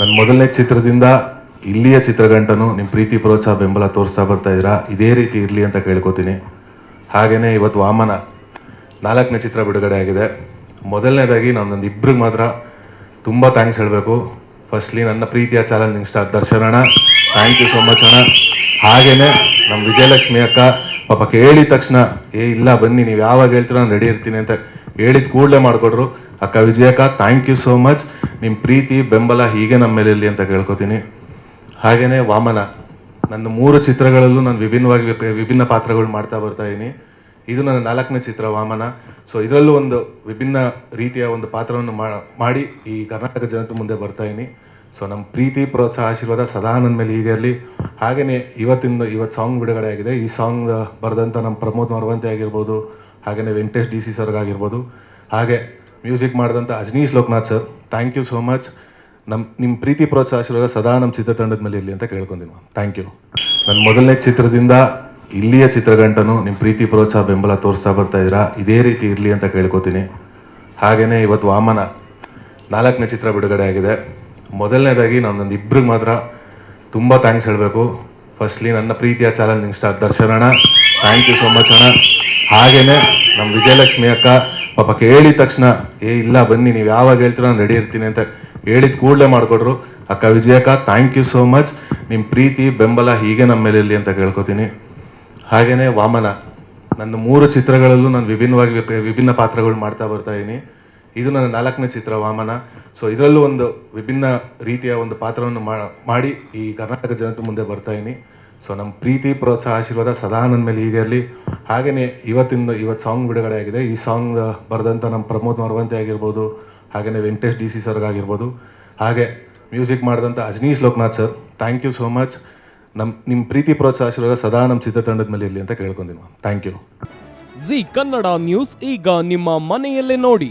ನನ್ನ ಮೊದಲನೇ ಚಿತ್ರದಿಂದ ಇಲ್ಲಿಯ ಚಿತ್ರಗಂಟನು ನಿಮ್ಮ ಪ್ರೀತಿ, ಪ್ರೋತ್ಸಾಹ, ಬೆಂಬಲ ತೋರಿಸ್ತಾ ಬರ್ತಾ ಇದ್ದೀರಾ? ಇದೇ ರೀತಿ ಇರಲಿ ಅಂತ ಕೇಳ್ಕೊತೀನಿ. ಹಾಗೆಯೇ ಇವತ್ತು ವಾಮನ ನಾಲ್ಕನೇ ಚಿತ್ರ ಬಿಡುಗಡೆ ಆಗಿದೆ. ಮೊದಲನೇದಾಗಿ ನಾನು ನನ್ನ ಇಬ್ಬರಿಗೆ ಮಾತ್ರ ತುಂಬ ಥ್ಯಾಂಕ್ಸ್ ಹೇಳಬೇಕು. ಫಸ್ಟ್ಲಿ ನನ್ನ ಪ್ರೀತಿಯ ಚಾಲೆಂಜಿಂಗ್ ಸ್ಟಾರ್ ದರ್ಶನ ಅಣ್ಣ. ಥ್ಯಾಂಕ್ ಯು ಸೋ ಮಚ್ ಅಣ್ಣ. ಹಾಗೆಯೇ ನಮ್ಮ ವಿಜಯಲಕ್ಷ್ಮಿ ಅಕ್ಕ, ಪಾಪ ಕೇಳಿದ ತಕ್ಷಣ, ಏ, ಇಲ್ಲ, ಬನ್ನಿ, ನೀವು ಯಾವಾಗ ಹೇಳ್ತೀರೋ ನಾನು ರೆಡಿ ಇರ್ತೀನಿ ಅಂತ ಹೇಳಿದ ಕೂಡಲೇ ಮಾಡಿಕೊಟ್ರು. ಅಕ್ಕ ವಿಜಯಕ್ಕ ಥ್ಯಾಂಕ್ ಯು ಸೋ ಮಚ್ ನಿಮ್ಮ ಪ್ರೀತಿ, ಬೆಂಬಲ ಹೀಗೆ ನಮ್ಮ ಮೇಲೆ ಇರಲಿ ಅಂತ ಕೇಳ್ಕೊತೀನಿ. ಹಾಗೆಯೇ ವಾಮನ, ನನ್ನ ಮೂರು ಚಿತ್ರಗಳಲ್ಲೂ ನಾನು ವಿಭಿನ್ನವಾಗಿ ವಿಭಿನ್ನ ಪಾತ್ರಗಳು ಮಾಡ್ತಾ ಬರ್ತಾ ಇದ್ದೀನಿ ಇದು ನನ್ನ ನಾಲ್ಕನೇ ಚಿತ್ರ ವಾಮನ. ಸೊ ಇದರಲ್ಲೂ ಒಂದು ವಿಭಿನ್ನ ರೀತಿಯ ಒಂದು ಪಾತ್ರವನ್ನು ಮಾಡಿ ಈ ಕರ್ನಾಟಕ ಜನತೆ ಮುಂದೆ ಬರ್ತಾ ಇದ್ದೀನಿ ಸೊ ನಮ್ಮ ಪ್ರೀತಿ, ಪ್ರೋತ್ಸಾಹ, ಆಶೀರ್ವಾದ ಸದಾ ನನ್ನ ಮೇಲೆ ಹೀಗೆ ಇರಲಿ. ಹಾಗೆಯೇ ಇವತ್ತಿಂದ ಇವತ್ತು ಸಾಂಗ್ ಬಿಡುಗಡೆ ಆಗಿದೆ ಈ ಸಾಂಗ್ ಬರೆದಂಥ ನಮ್ಮ ಪ್ರಮೋದ್ ಮರವಂತೆ ಆಗಿರ್ಬೋದು ಹಾಗೆಯೇ ವೆಂಕಟೇಶ್ ಡಿ ಸಿ ಸರ್ಗಾಗಿರ್ಬೋದು ಹಾಗೆ ಮ್ಯೂಸಿಕ್ ಮಾಡಿದಂಥ Ajaneesh Loknath sir thank you so much ನಮ್ಮ ನಿಮ್ಮ ಪ್ರೀತಿ ಪ್ರೋತ್ಸಾಹ ಸದಾ ನಮ್ಮ ಚಿತ್ರತಂಡದ ಮೇಲೆ ಇರಲಿ ಅಂತ ಕೇಳ್ಕೊಂತೀನಿ ಥ್ಯಾಂಕ್ ಯು ನನ್ನ ಮೊದಲನೇ ಚಿತ್ರದಿಂದ ಇಲ್ಲಿಯ ಚಿತ್ರಗಂಟನು ನಿಮ್ಮ ಪ್ರೀತಿ ಪ್ರೋತ್ಸಾಹ ಬೆಂಬಲ ತೋರಿಸ್ತಾ ಬರ್ತಾ ಇದ್ದೀರಾ? ಇದೇ ರೀತಿ ಇರಲಿ ಅಂತ ಕೇಳ್ಕೊತೀನಿ. ಹಾಗೆಯೇ ಇವತ್ತು ವಾಮನ ನಾಲ್ಕನೇ ಚಿತ್ರ ಬಿಡುಗಡೆ ಆಗಿದೆ ಮೊದಲನೇದಾಗಿ ನಾನು ನನ್ನ ಇಬ್ಬರಿಗೆ ಮಾತ್ರ ತುಂಬ ಥ್ಯಾಂಕ್ಸ್ ಹೇಳಬೇಕು. ಫಸ್ಟ್ಲಿ ನನ್ನ ಪ್ರೀತಿಯ ಚಾಲೆಂಜಿಂಗ್ ಸ್ಟಾರ್ ದರ್ಶನ ಅಣ್ಣ. ಥ್ಯಾಂಕ್ ಯು ಸೋ ಮಚ್ ಅಣ್ಣ. ಹಾಗೆಯೇ ನಮ್ಮ ವಿಜಯಲಕ್ಷ್ಮಿ ಅಕ್ಕ, ಪಾಪ ಕೇಳಿದ ತಕ್ಷಣ, ಏ, ಇಲ್ಲ, ಬನ್ನಿ, ನೀವು ಯಾವಾಗ ಹೇಳ್ತೀರೋ ನಾನು ರೆಡಿ ಇರ್ತೀನಿ ಅಂತ ಹೇಳಿದ ಕೂಡಲೇ ಮಾಡಿಕೊಟ್ರು. ಅಕ್ಕ ವಿಜಯಕ್ಕ ಥ್ಯಾಂಕ್ ಯು ಸೋ ಮಚ್ ನಿಮ್ಮ ಪ್ರೀತಿ, ಬೆಂಬಲ ಹೀಗೆ ನಮ್ಮ ಮೇಲೆ ಇರಲಿ ಅಂತ ಕೇಳ್ಕೊತೀನಿ. ಹಾಗೆಯೇ ವಾಮನ, ನನ್ನ ಮೂರು ಚಿತ್ರಗಳಲ್ಲೂ ನಾನು ವಿಭಿನ್ನವಾಗಿ ವಿಭಿನ್ನ ಪಾತ್ರಗಳು ಮಾಡ್ತಾ ಬರ್ತಾ ಇದ್ದೀನಿ ಇದು ನನ್ನ ನಾಲ್ಕನೇ ಚಿತ್ರ, ವಾಮನ. ಸೊ ಇದರಲ್ಲೂ ಒಂದು ವಿಭಿನ್ನ ರೀತಿಯ ಒಂದು ಪಾತ್ರವನ್ನು ಮಾಡಿ ಈ ಕರ್ನಾಟಕ ಜನತೆ ಮುಂದೆ ಬರ್ತಾ ಇದ್ದೀನಿ ಸೊ ನಮ್ಮ ಪ್ರೀತಿ, ಪ್ರೋತ್ಸಾಹ, ಆಶೀರ್ವಾದ ಸದಾ ನನ್ನ ಮೇಲೆ ಹೀಗೆ ಇರಲಿ. ಹಾಗೆಯೇ ಇವತ್ತಿಂದ ಇವತ್ತು ಸಾಂಗ್ ಬಿಡುಗಡೆ ಆಗಿದೆ. ಈ ಸಾಂಗ್ ಬರೆದಂಥ ನಮ್ಮ ಪ್ರಮೋದ್ ಮರವಂತೆ ಆಗಿರ್ಬೋದು ಹಾಗೆಯೇ ವೆಂಕಟೇಶ್ ಡಿ ಸಿ ಸರ್ಗಾಗಿರ್ಬೋದು ಹಾಗೆ ಮ್ಯೂಸಿಕ್ ಮಾಡಿದಂಥ Ajaneesh Loknath sir thank you so much ನಮ್ಮ ನಿಮ್ಮ ಪ್ರೀತಿ, ಪ್ರೋತ್ಸಾಹ, ಆಶೀರ್ವಾದ ಸದಾ ನಮ್ಮ ಚಿತ್ರತಂಡದ ಮೇಲೆ ಇರಲಿ ಅಂತ ಕೇಳ್ಕೊಂತೀನಿ thank you Zee Kannada news ಈಗ ನಿಮ್ಮ ಮನೆಯಲ್ಲೇ ನೋಡಿ.